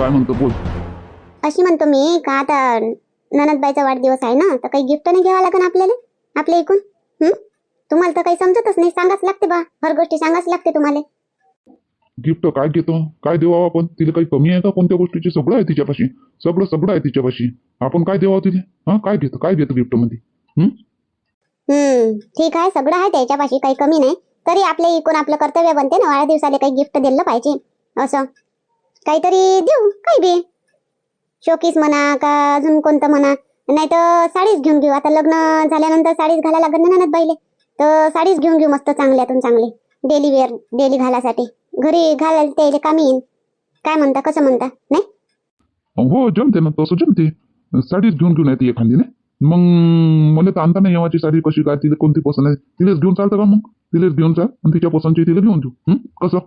काय म्हणतो बोल. अशी म्हणतो मी का आता ननदबाईचा वाढदिवस आहे ना तर काही गिफ्ट नाही घ्यावं लागेल आपल्याला आपल्या इकून हं? तुम्हाला तर काही समजतच नाही सांगाच लागते बा हर गोष्टी सांगाच लागते तुम्हाला. गिफ्ट काय घेतो काय देवावं आपण? तिला काही कमी आहे का कोणत्या गोष्टीची? सगळं आहे तिच्यापाशी. सगळं सगळं आहे तिच्यापाशी. आपण काय देवावं तिला? हा? काय घेतो? काय घेतो गिफ्टमध्ये? हम्म ठीक आहे सगळं आहे त्याच्यापाशी काही कमी नाही. तरी आपल्या इकून आपलं कर्तव्य बनते ना वाढदिवसाला काही गिफ्ट दिलं पाहिजे असं. काहीतरी देऊ काही बी. शोकीस म्हणा का अजून कोणतं म्हणा. नाही तर साडीच घेऊन घेऊ. आता लग्न झाल्यानंतर साडीच घालायला लागत ना पहिले बाईले. तर साडीच घेऊन घेऊ मस्त चांगल्यातून चांगली. डेली वेअर डेली घालासाठी. घरी घालायला त्याला कामी येईल काय म्हणता कसं म्हणता? नाही? हो जमते ना तसं जमते. साडीच घेऊन घेऊन येते एखादी ना मग मला तर आणता नाही येवाची साडी कशी काय तिला कोणती पसंत आहे? तिलाच घेऊन चालतं का मग? तिलाच घेऊन चाल आणि तिच्या पसंतची तिला घेऊन देऊ. कसं?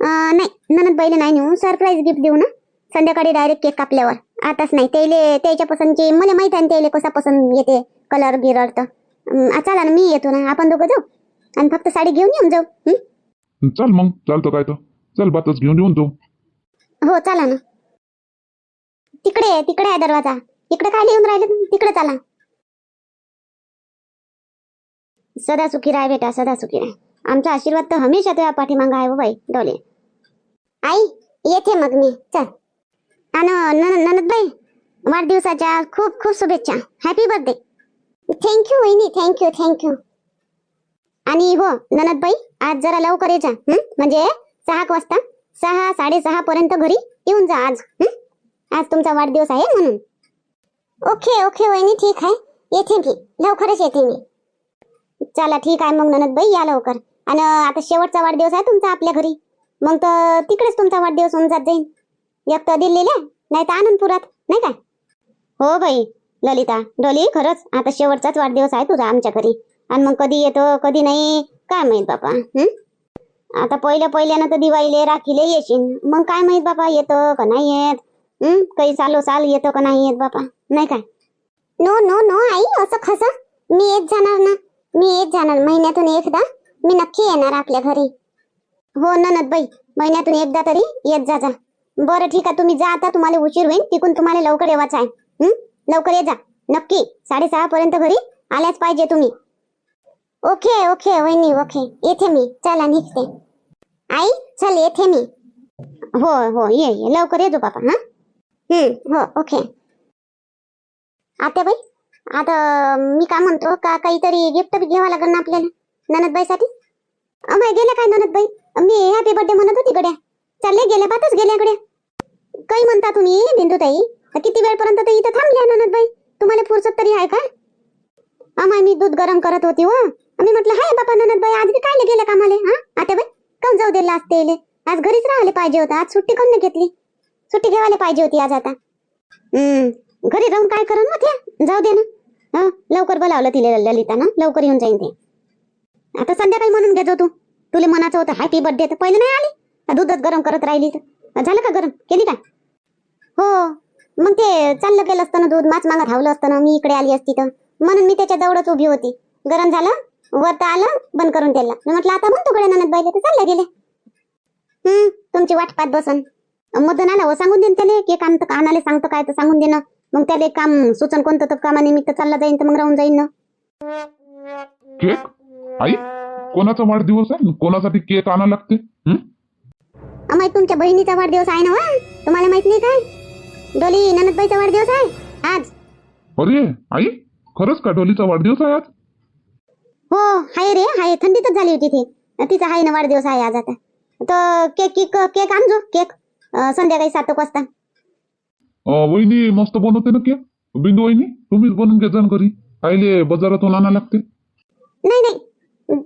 नाही ननद बाईला नाही नेऊ. सरप्राईज गिफ्ट देऊ ना. संध्याकाळी डायरेक्ट केक कापल्यावर. आताच नाही त्याले त्याच्या पसंतची मला माहीत आहे त्याले कसा पसंत येते कलर गिरर तर. चला ना मी येतो ना. आपण दोघं जाऊ. आणि फक्त साडी घेऊन येऊन जाऊ? चाल मग चालतं काय तर. चल बातच घेऊन येऊन जाऊ. हो चला ना. तिकडे तिकडे आहे दरवाजा. इकडे काय येऊन राहिले? तिकडे चला. सदा सुखी राय बेटा सदा सुखी राय. आमचा आशीर्वाद तर हमेशा तुझ्या पाठीमागं आहे हो बाई डोले. आई येते मग मी. चल. आणि ननद वाढदिवसाच्या खूप खूप शुभेच्छा. हॅपी बर्थडे थँक्यू वहिनी. थँक्यू थँक्यू आणि हो ननदबाई आज जरा लवकर ये जा म्हणजे सहा एक वाजता. सहा साडेसहा पर्यंत घरी येऊन जा आज हं? आज तुमचा वाढदिवस आहे म्हणून. ओके ओके वहिनी ठीक आहे. येते मी. लवकरच येते मी. चला ठीक आहे मग ननदबाई या लवकर. आणि आता शेवटचा वाढदिवस आहे तुमचा आपल्या घरी. मग तर तिकडेच तुमचा वाढदिवस होऊन जात जाईल एक तर दिल्लीला नाही तर आनंदपुरात नाही काय हो बाई ललिता डोली खरंच आता शेवटचाच वाढदिवस आहे तुझा आमच्या घरी. आणि मग कधी येतो कधी नाही काय माहीत बापा हम्म आता पहिल्या पहिल्यानं तर दिवाळीले राखीले येशील मग काय माहीत बापा येतो का नाही येत? हम्म काही चालो साल येतो का नाही येत बापा नाही काय नो नो नो आई असं कसं? मी येत जाणार ना? मी येत जाणार महिन्यातून एकदा. मी नक्की येणार आपल्या घरी. हो ननद बाई महिन्यातून एकदा तरी येत जा जा. बरं ठीक आहे तुम्ही जा आता तुम्हाला उशीर होईल तिकून तुम्हाला लवकर येवाच आहे. लवकर ये जा. नक्की साडेसहा पर्यंत घरी आल्याच पाहिजे तुम्ही. ओके ओके वहिनी ओके. येथे मी. चला निघते. आई चल येथे मी. हो हो ये ये. लवकर येतो बापा हा? हम्म हो ओके. आता बाई आता मी काय म्हणतो का काहीतरी गिफ्ट बी घ्यावं लागेल ना आपल्याला ननदबाईसाठी अमाय गेल्या काय ननदबाई मी हॅपी बर्थडे म्हणत होती गड्या. चालले गेल्या पातच गेल्या गड्या. काही म्हणता तुम्ही बिंदुताई? किती वेळपर्यंत तर इथं थांबल्या ननदबाई तुम्हाला फुरसत तरी आहे का? अमाय मी दूध गरम करत होती हो. मी म्हटलं हाय बापा ननदबाई आज बी काय गेले कामाले हा? आता बाई कम जाऊ दिला असते आज घरीच राहिले पाहिजे होता आज सुट्टी करून घेतली? सुट्टी घ्यायला पाहिजे होती आज आता. हम्म घरी जाऊन काय करून मग जाऊ दे ना. हा लवकर बोलावलं तिला ललिता ना लवकर येऊन जाईन ते. आता संध्याकाळी म्हणून घेतो तू. तुला मनाचं होतं हॅपी बर्थडे तर पहिले नाही आली? दूधच गरम करत राहिली तर. झालं का गरम? केली काय? हो. मग ते चाललं गेलं असतं ना दूध माच मागं धावलं असतं ना मी इकडे आली असती तर. म्हणून मी त्याच्या जवळच उभी होती. गरम झालं वर तर आलं बंद करून त्याला मी म्हटलं आता म्हणतो कडे ननद बाईले तर चालले गेले. हम्म तुमची वाट पाहत बसन. मधून आला हो सांगून देईन त्याला की काम तर आणाले सांगतो काय तर सांगून देणं मग त्याला काम सुचन कोणतं तर कामानिमित्त चालला जाईन तर मग राहून जाईन ना. आई कोणाचा वाढदिवस आहे? कोणासाठी केक आणा लागते? तुमच्या बहिणीचा वाढदिवस आहे ना वा? तुम्हाला माहीत नाही काय? डोली ननदबाईचा वाढदिवस आहे आज? अरे आई खरंच का डोलीचा वाढदिवस आहे आज? हो हाय रे हाय थंडीतच झाली होती ती. तिचा हाय ना वाढदिवस आहे आज आता. तर केक केक केक आणजो केक. संध्याकाळी सात वाजता. वहिनी मस्त बनवते ना केक? बिंदू वहिनी तुम्हीच बनवून घेत जा ना घरी. आईले बाजारातून आणा लागते. नाही नाही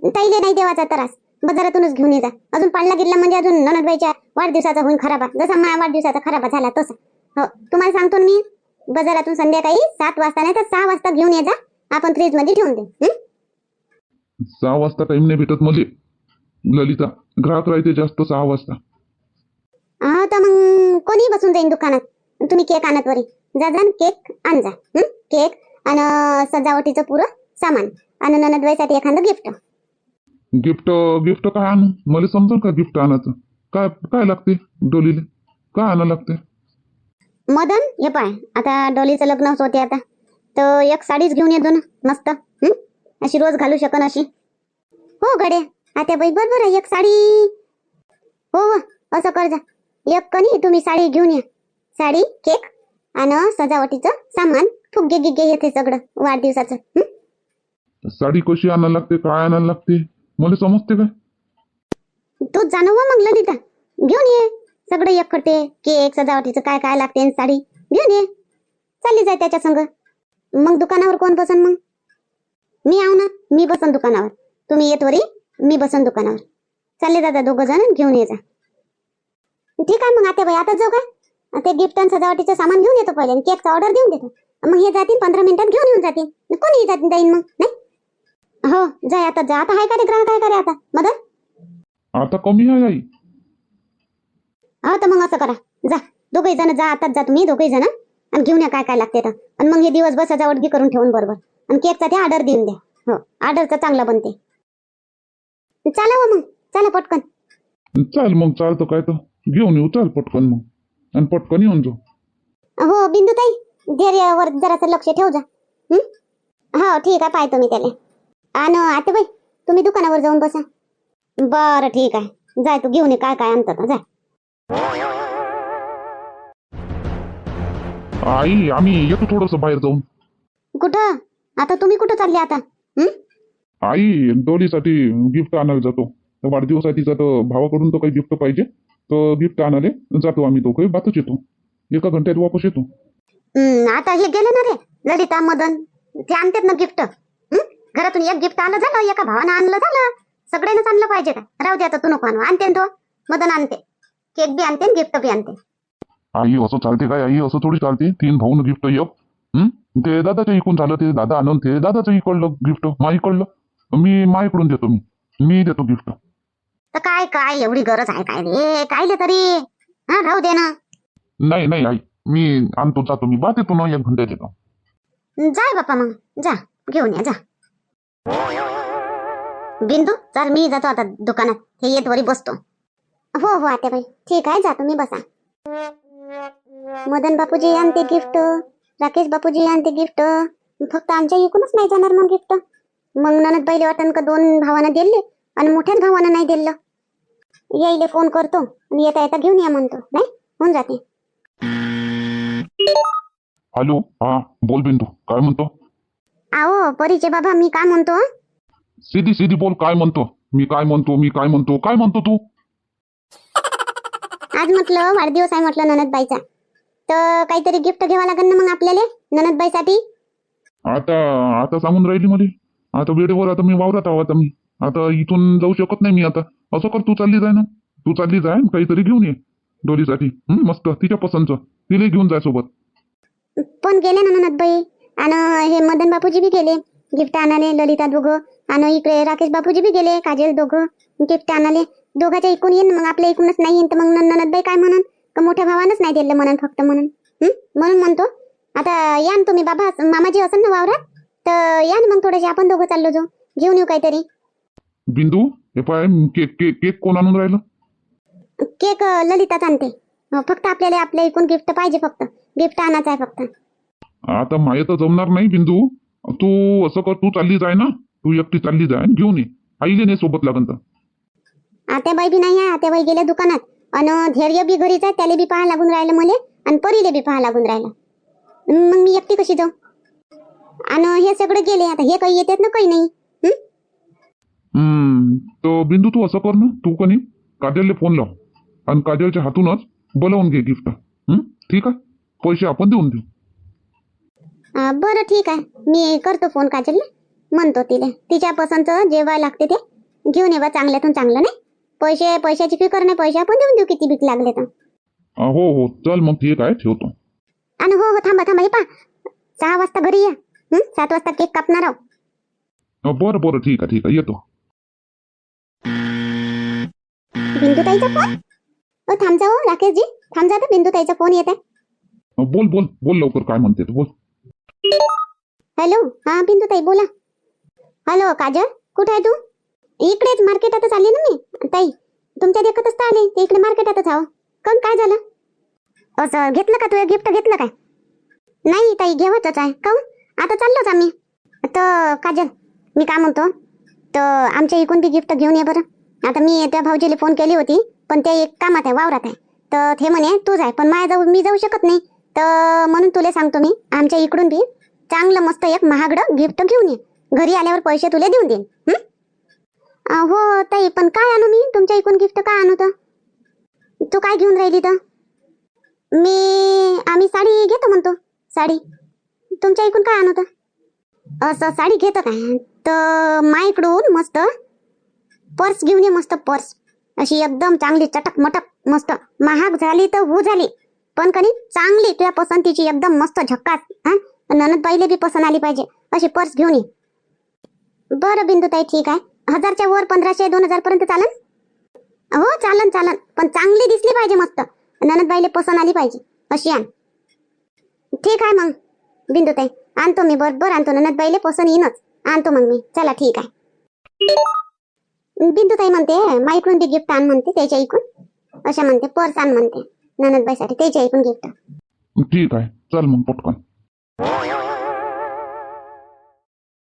ताईले नाही देवाचा त्रास. बाजारातूनच घेऊन ये जा. अजून पाडला गेला म्हणजे अजून ननदबाईच्या वाढदिवसाचा होईन खराबा. जसा माझ्या वाढदिवसाचा खराबा झाला तसा. हो तुम्हाला सांगतो मी. बाजारातून संध्याकाळी सात वाजता नाही तर सहा वाजता घेऊन ये जा. आपण फ्रीजमध्ये ठेवून हं? सहा वाजता टाइम नाही भेटत मले. ललिता ग्राहक राहते जास्त सहा वाजता. हा तर मग कोणी बसून जाईन दुकानात. तुम्ही केक आणत वरी. जा जा केक आण जा? केक आणि सजावटीचं पुरं सामान. आणि ननदबाईसाठी एखादं गिफ्ट गिफ्ट गिफ्ट काय आणू? मला समजून का गिफ्ट आणायचं? काय काय लागते डोलीले? काय आणायला लागते? मदन हे पाय. आता डॉलीचं लग्न होते आता. तर एक साडीच घेऊन येतो ना मस्त. हं? अशी रोज घालू शकन अशी. हो गड्या आता बाई बरोबर आहे एक साडी. हो हो असं कर जा. एक कनी तुम्ही साडी घेऊन या. साडी केक आणि सजावटीचं सामान. फुगे गिगे येते सगळं. वाढदिवसाचं? साडी कशी आणायला लागते? काय आणायला लागते? मला समजते काय? तू जाणव मग ललिता. घेऊन ये. सगळं एक करते केक सजावटीचं काय काय लागते आणि साडी. घेऊन ये. चालली जाय त्याच्या संग. मग दुकानावर कोण बसन मग? मी आव ना. मी बसन दुकानावर. तुम्ही येत वरी मी बसन दुकानावर. चालले दादा दोघं जण घेऊन ये जा. ठीक आहे मग आता बाई आता जाऊ काय? ते गिफ्ट आणि सजावटीचं सामान घेऊन येतो पहिले केकचा ऑर्डर देऊन देतो. मग हे जातील पंधरा मिनिटात घेऊन येऊन जातील. कोणी जातील जाईन मग? नाही? हो जाय आता जा. आता आहे का ते ग्राहक आहे का रे आता? मदत? आता कमी आहे आई. हो तर मग असं करा. जा. दोघही जण जा आताच जा तुम्ही दोघही जण. आणि घेऊन या काय काय लागते तर. आणि मग हे दिवसभर सजावटगी करून ठेवून बरोबर. आणि केकचा ते ऑर्डर देऊन द्या. हो ऑर्डरचं चांगलं बनते. चला हो मग. चला पटकन. चाल मग चालतं काय तर. घेऊन येऊ चाल पटकन मग. आणि पटकन येऊन जाऊ. हो बिंदू ताई धैर्यावर जरासं लक्ष ठेव जा हं? हो ठीक आहे पाहतो मी त्याला. आणि आता बाई. तुम्ही दुकानावर जाऊन बसा. बरं ठीक आहे. जाय तू घेऊन ये. काय काय आणतात. जाय आई आम्ही येतो थोडस बाहेर जाऊन. कुठं? आता तुम्ही कुठं चालले आता? हं? आई डोलीसाठी गिफ्ट आणायला जातो. तर वाढदिवसाठीचा तर भावाकडून तर काही गिफ्ट पाहिजे. तर गिफ्ट आणायला जातो आम्ही दोघे बातच येतो. एका घंट्यात वापस येतो. हं, आता हे गेले ना रे. ललिता मदन. ते आणतात ना गिफ्ट घरातून एक गिफ्ट आलं झालं एका भावानं आणलं झालं. सगळ्यांनाच आणलं पाहिजे का? राहू दे आता तू नको आणू. आणते तो. मदन आणते. केक बी आणते गिफ्ट बी आणते. आई असं चालते काय? आई असं थोडी चालते. तीन भाऊन गिफ्ट एक. हं? ते दादाच्या इकडून झालं ते दादा आणून ते दादाचं इकडलं गिफ्ट मा इकडलं. मी मा इकडून देतो मी. मी देतो गिफ्ट तर काय काय एवढी गरज आहे काय रे? कायले तरी? हा राहू दे ना. नाही नाही आई. मी आणतो जातो मी. बात येतो ना एक घंट्यात येतो जाय बापा मग. जा घेऊन या जा. बिंदू चल मी जातो आता दुकानात. हे येत वरी बसतो. हो हो आता बाई. ठीक आहे जातो मी बसा. मदन बापूजी आणते गिफ्ट. राकेश बापूजी आणते गिफ्ट. फक्त आमच्या इकूनच नाही जाणार मग गिफ्ट. मग ननद पहिले वाटन का दोन भावांना दिले आणि मोठ्याच भावानं नाही दिलं. यायले फोन करतो आणि येता येता घेऊन या म्हणतो. नाही? होऊन जाते. हॅलो हा बोल बिंदू. काय म्हणतो? आहो परीचे बाबा मी काय म्हणतो? सीधी सीधी बोल काय म्हणतो? मी काय म्हणतो मी काय म्हणतो काय म्हणतो तू? आज म्हटलं वाढदिवस आहे म्हटलं ननदबाईचा. तर काहीतरी गिफ्ट घ्यावं लागेल ना मग आपल्याला ननदबाईसाठी? आता आता सांगून राहिली मला. आता वेळेवर आता मी वावरात आहो आता मी. आता इथून जाऊ शकत नाही मी आता. असं कर तू चालली जाय ना. तू चालली जाय आणि काहीतरी घेऊन ये डोलीसाठी हं, मस्त तिच्या पसंतचं. तिला घेऊन जाय सोबत. पण गेले ना ननदबाई. आणि हे मदन बापूजी बी गेले गिफ्ट आणाले ललिता दोघं. आणि इकडे राकेश बापूजी बी गेले काजल दोघं. गिफ्ट आणाले. दोघाच्या इकून येईन मग आपल्या इकूनच नाही येईन तर मग ननदबाई काय म्हणून? का मोठ्या भावानंच नाही दिलं म्हणून फक्त म्हणून? म्हणून म्हणतो. आता या ना तुम्ही बाबा मामाजी असन ना वावरात? तर या ना मग थोडेसे आपण दोघं चाललो जाऊ. घेऊन येऊ काहीतरी. बिंदू हे पाय केक केक केक कोण आणून राहिलं? केक ललिताच आणते. फक्त आपल्याला आपल्या इकून गिफ्ट पाहिजे फक्त. गिफ्ट आणायचं आहे फक्त. आता माये तर जमणार नाही बिंदू. तू असं कर तू चालली जाय ना. तू एकटी चालली जाय आणि घेऊन ये. आईले नाही सोबत लागन तर. आत्याबाई बी नाही आत्याबाई गेल्या दुकानात. अन धैर्य बी घरीच आहे त्याला बी पाहा लागून राहिलं मले आणि परीले बी पाहा लागून राहिलं. मग मी एकटी कशी जाऊ? आणि हे सगळे गेले आता हे काही येतात ना काही नाही. तर बिंदू तू असं कर ना. तू कनी काजलले फोन लाव. आणि काजलच्या हातूनच बोलावून घे गिफ्ट? ठीक आहे? पैसे आपण देऊन देऊ. बरं ठीक आहे. मी करतो फोन काजलला. म्हणतो तिला. तिच्या पसंत जेव्हा लागते ते. घेऊन येवा चांगल्यातून चांगलं नाही? पैसे पैशाची फिकर नाही. पैसे आपण देऊन देऊ किती भीक लागले तर. अं, हो हो. चल मग ठीक आहे. ठेवतो. आणि हो हो. थांबा थांबा. हे पा सहा वाजता घरी या. हं? सात वाजता केक कापणार आहो. अं, बरं बरं. ठीक आहे ठीक आहे. येतो. बिंदुताईचा फोन? ओ थांब जा हो राकेशजी. थांब जा बिंदुताईचा फोन येत आहे. अं, बोल बोल. बोल लवकर. काय म्हणते तू, बोल. हॅलो हा बिंदुताई बोला. हॅलो काजल कुठे आहे तू? इकडेच मार्केटातच आली ना मी. ताई तुमच्या देखतच तर आले. इकडे मार्केटातच आहो. कोण काय झालं? असं घेतलं का तू? गिफ्ट घेतलं काय? नाही ताई घेवतच आहे. काऊन आता चाललोच आम्ही. तर काजल मी काय म्हणतो? तर आमच्या इकून बी गिफ्ट घेऊन ये बरं. आता मी त्या भाऊजीला फोन केली होती पण ते एक कामात आहे वावरात आहे. तर हे म्हणे तूच आहे पण माझ्या जाऊ मी जाऊ शकत नाही. तर म्हणून तुला सांगतो मी आमच्या इकडून बी चांगलं मस्त एक महागडं गिफ्ट घेऊन ये. घरी आल्यावर पैसे तुला देऊन देईन. हो? ताई पण काय आणू मी? तुमच्या इकडून गिफ्ट काय आणू तर? तू काय घेऊन राहिली तर? मी आम्ही साडी घेतो म्हणतो साडी. तुमच्या इकडून काय आणू तर? असं साडी घेतो काय? तर माईकडून मस्त पर्स घेऊन ये मस्त पर्स. अशी एकदम चांगली चटक मटक मस्त महाग झाली तर हो झाली. पण कधी चांगली तुझ्या पसंतीची एकदम मस्त झक्कास हा? ननद बाईले बी पसंत आली पाहिजे अशी पर्स घेऊन ये. बरं बिंदुताई ठीक आहे. हजारच्या वर पंधराशे दोन हजार पर्यंत चालन? हो चालन चालन. पण चांगली दिसली पाहिजे मस्त. ननदबाईले पसंत आली पाहिजे. अशी आण. ठीक आहे मग बिंदुताई. आणतो मी बरोबर आणतो. ननद बाईले पसंत येईनच. आणतो मग मी. चला ठीक आहे. बिंदुताई म्हणते माईकडून बी गिफ्ट आण म्हणते त्याच्या ऐकून अशा म्हणते पर्स आण म्हणते. ननदबाईसाठी त्याची आई पण गिफ्ट ठीक आहे. चल मग पटकन.